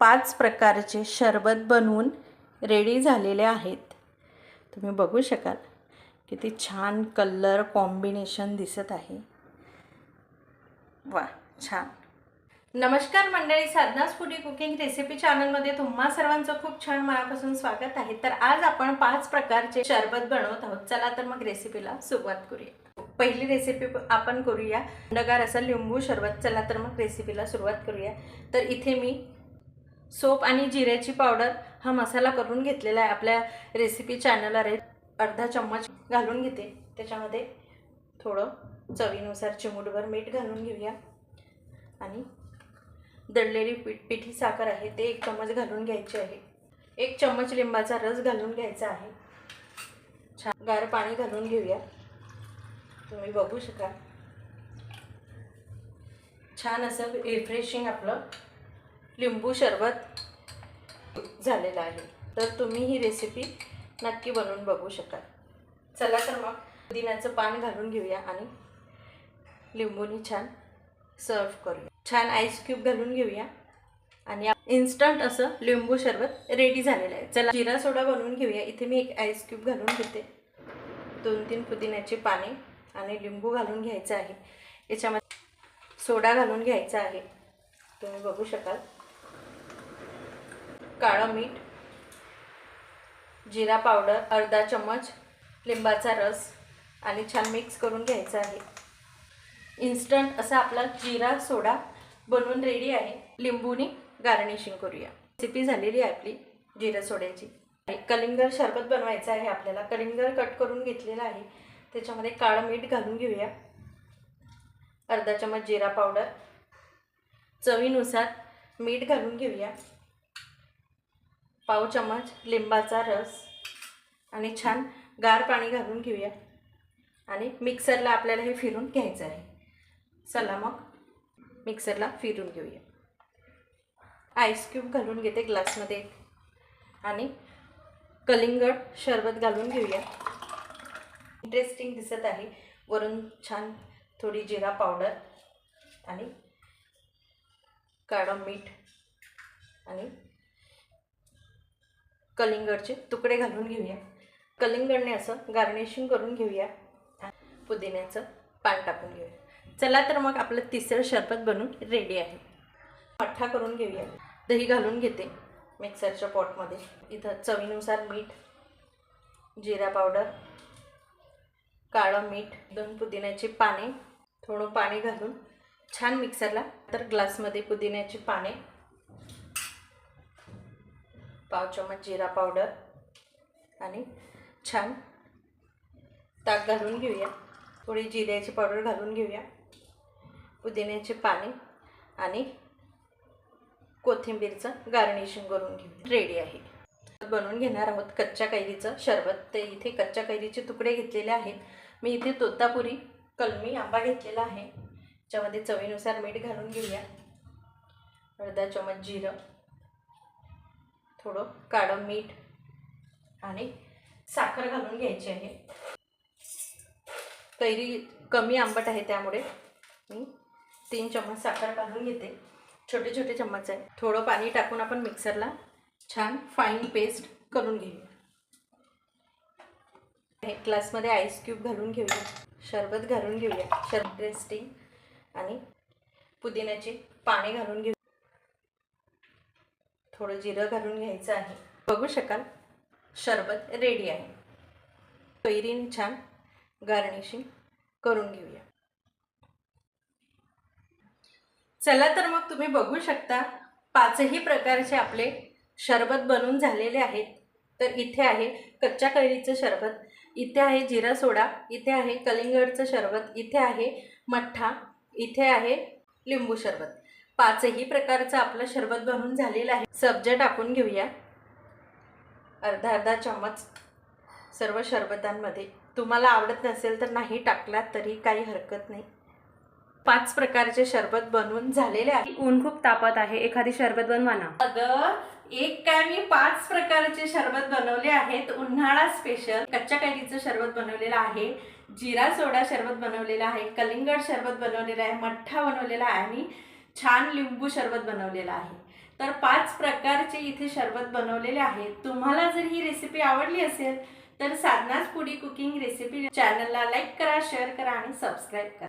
पाच प्रकारचे शरबत बनवून रेडी झालेले आहेत. तुम्ही बघू शकाल किती छान कलर कॉम्बिनेशन दिसत आहे. वा छान. नमस्कार मंडळी साधना फुडी कुकिंग रेसिपी चॅनलमध्ये तुम्हा सर्वांचं खूप छान मनापासून स्वागत आहे. तर आज आपण पाच प्रकारचे शरबत बनवत आहोत. चला तर मग रेसिपीला सुरुवात करूया. पहिली रेसिपी आपण करूया. थंडगार असं लिंबू शरबत. चला तर मग रेसिपीला सुरुवात करूया. तर इथे मी सोप आणि जिऱ्याची पावडर हा मसाला करून घेतलेला आहे. आपल्या रेसिपी चॅनलवर आहे अर्धा चम्मच घालून घेते. त्याच्यामध्ये थोडं चवीनुसार चिमूटभर मीठ घालून घेऊया. आणि दळलेली पीठ पिठी साखर आहे ते एक चम्मच घालून घ्यायची आहे. एक चम्मच लिंबाचा रस घालून घ्यायचा आहे. छान गार पाणी घालून घेऊया. तुम्ही बघू शकाल. छान असं रिफ्रेशिंग आपलं लिंबू शरबत झालेलं आहे. तर तुम्ही ही रेसिपी नक्की बनवून बघू शकाल. चला तर मग पुदिन्याचं पान घालून घेऊया आणि लिंबूनी छान सर्व करूया. छान आईस क्यूब घालून घेऊया. आणि इन्स्टंट असं लिंबू शरबत रेडी झालेलं आहे. चला जिरा सोडा बनवून घेऊया. इथे मी एक आईस क्यूब घालून घेते. दोन तीन पुदिन्याची पाने आणि लिंबू घालून घ्यायचं आहे. याच्यामध्ये सोडा घालून घ्यायचा आहे. तुम्ही बघू शकाल. काळं मीठ जिरा पावडर अर्धा चम्मच लिंबाचा रस आणि छान मिक्स करून घ्यायचा आहे. इन्स्टंट असा आपला जिरा सोडा बनवून रेडी आहे. लिंबूनी गार्निशिंग करूया. रेसिपी झालेली आहे आपली जिरा सोड्याची. कलिंगर शरबत बनवायचं आहे आपल्याला. कलिंगर कट करून घेतलेला आहे. त्याच्यामध्ये काळं मीठ घालून घेऊया. अर्धा चम्मच जिरा पावडर. चवीनुसार मीठ घालून घेऊया. पाव चम्मच लिंबाचा रस आणि छान गार पाणी घालून घेऊया. आणि मिक्सरला आपल्याला हे फिरून घ्यायचं आहे. चला मग मिक्सरला फिरून घेऊया. आईस क्यूब घालून घेते ग्लासमध्ये. आणि कलिंगड शरबत घालून घेऊया. इंटरेस्टिंग दिसत आहे. वरून छान थोडी जिरा पावडर आणि काळं मीठ आणि कलिंगडचे तुकडे घालून घेऊया. कलिंगडने असं गार्निशिंग करून घेऊया. पुदिन्याचं पान टाकून घेऊया. चला तर मग आपलं तिसरं शरबत बनून रेडी आहे. मठ्ठा करून घेऊया. दही घालून घेते मिक्सरच्या पॉटमध्ये इथं चवीनुसार मीठ जिरा पावडर काळं मीठ दोन पुदिन्याची पाने थोडं पाणी घालून छान मिक्सरला तर ग्लासमध्ये पुदिन्याची पाने पाव चम्मच म्हणजे जिरा पावडर आणि छान ताक घालून घेऊया. थोडी जिऱ्याची पावडर घालून घेऊया. पुदिन्याचे पाने आणि कोथिंबीरचं गार्निशिंग करून घेऊया. रेडी आहे. बनवून घेणार आहोत कच्च्या कैरीचं शरबत. ते इथे कच्च्या कैरीचे तुकडे घेतलेले आहेत. मी इथे तोतापुरी कलमी आंबा घेतलेला आहे. त्याच्यामध्ये चवीनुसार मीठ घालून घेऊया. अर्धा चमच जिरं. थोडं काळं मीठ आणि साखर घालून घ्यायची आहे. कैरी कमी आंबट आहे त्यामुळे मी तीन चम्मच साखर घालून घेते. छोटे छोटे चम्मच आहे. थोडं पाणी टाकून आपण मिक्सरला छान फाईन पेस्ट करून घेऊया. एक ग्लासमध्ये आईस क्यूब घालून घेऊया. शरबत घालून घेऊया. शरबत टेस्टिंग आणि पुदिन्याची पाने घालून घेऊ थोडं जिरं घालून घ्यायचं आहे. बघू शकाल? शरबत रेडी आहे. कैरीने छान गार्निशिंग करून घेऊया. चला तर मग तुम्ही बघू शकता पाचही प्रकारचे आपले शरबत बनून झालेले आहेत. तर इथे आहे कच्च्या कैरीचं शरबत इथे आहे जिरा सोडा इथे आहे कलिंगडचं शरबत इथे आहे मठ्ठा इथे आहे लिंबू शरबत. पाचही प्रकारचं आपलं शरबत बनवून झालेलं आहे. सब्जा टाकून घेऊया. अर्धा अर्धा चम्मच सर्व शरबतांमध्ये. तुम्हाला आवडत नसेल तर नाही टाकला तरी काही हरकत नाही. पाच प्रकारचे शरबत बनवून झालेले आहे. ऊन खूप तापत आहे. एखादी शरबत बनवा ना. अगं एक काय मी पाच प्रकारचे शरबत बनवले आहेत. उन्हाळा स्पेशल कच्च्या कैरीचं शरबत बनवलेलं आहे. जिरा सोडा शरबत बनवलेला आहे. कलिंगड शरबत बनवलेलं आहे. मठ्ठा बनवलेला आहे. आणि छान लिंबू शरबत बनवलेला आहे. तर पाच प्रकारचे इथे शरबत बनवलेले आहेत. तुम्हाला जर ही रेसिपी आवडली असेल तर साधनाच पुडी कुकिंग रेसिपी चॅनलला लाईक करा शेअर करा आणि सबस्क्राईब करा.